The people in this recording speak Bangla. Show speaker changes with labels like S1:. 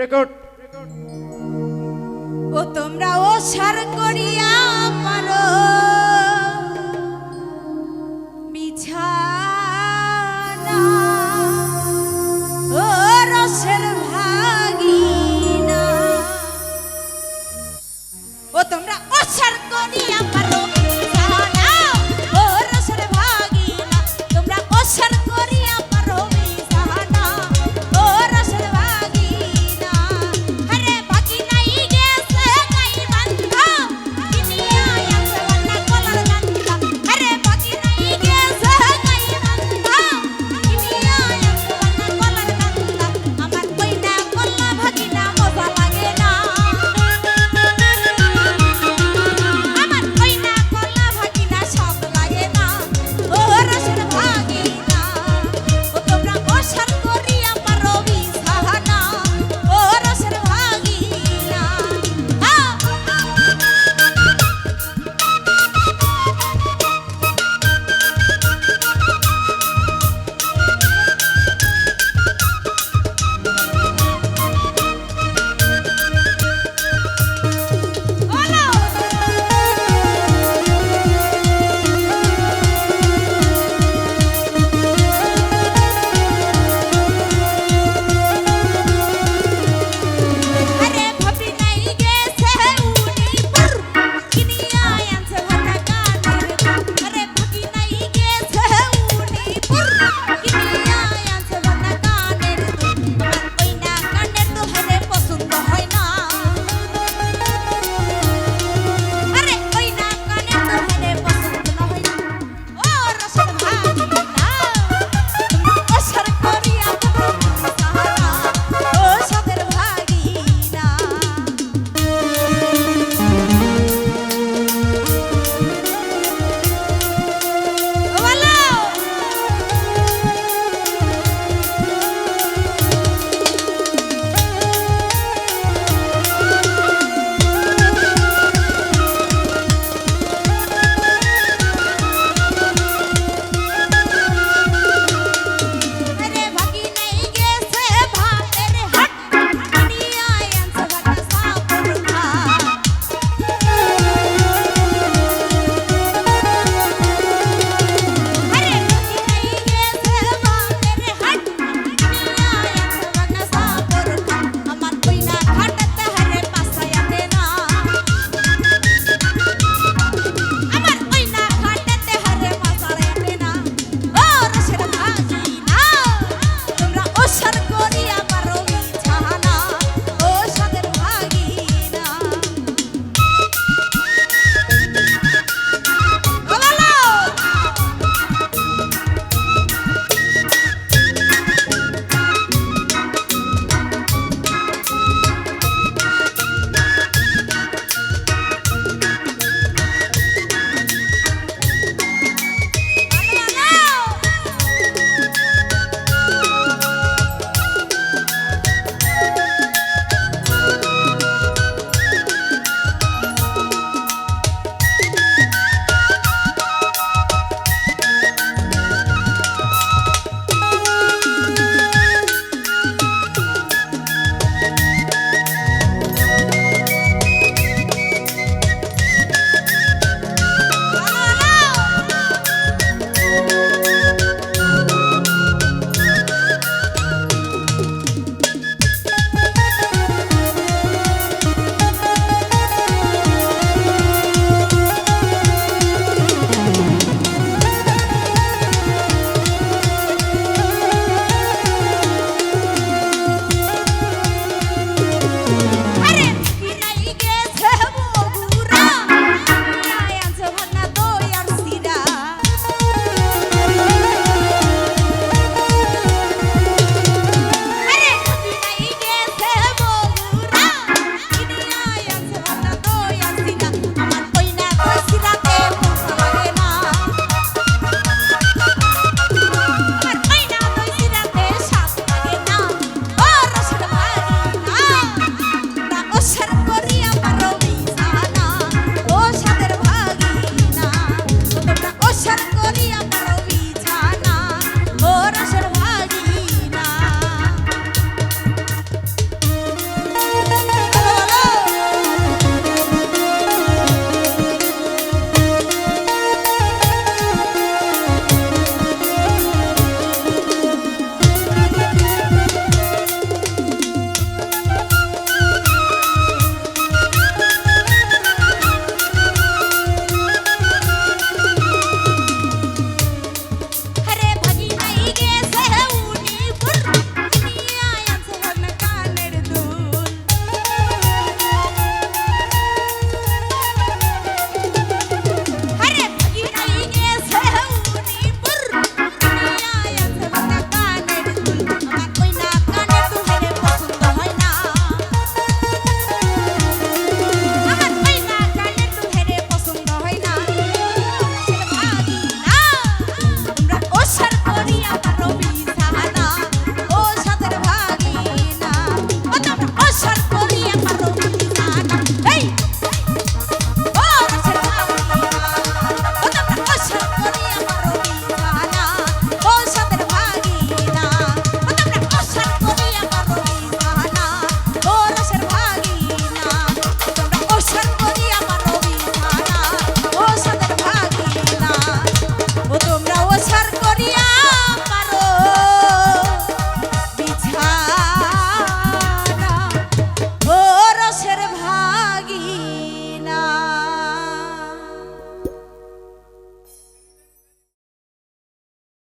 S1: রেকর্ড ও তোমরা ও সার করিয়া পারো বিছানা। ও রসের ভাগিনা। ও তোমরা ও সার করিয়া পারো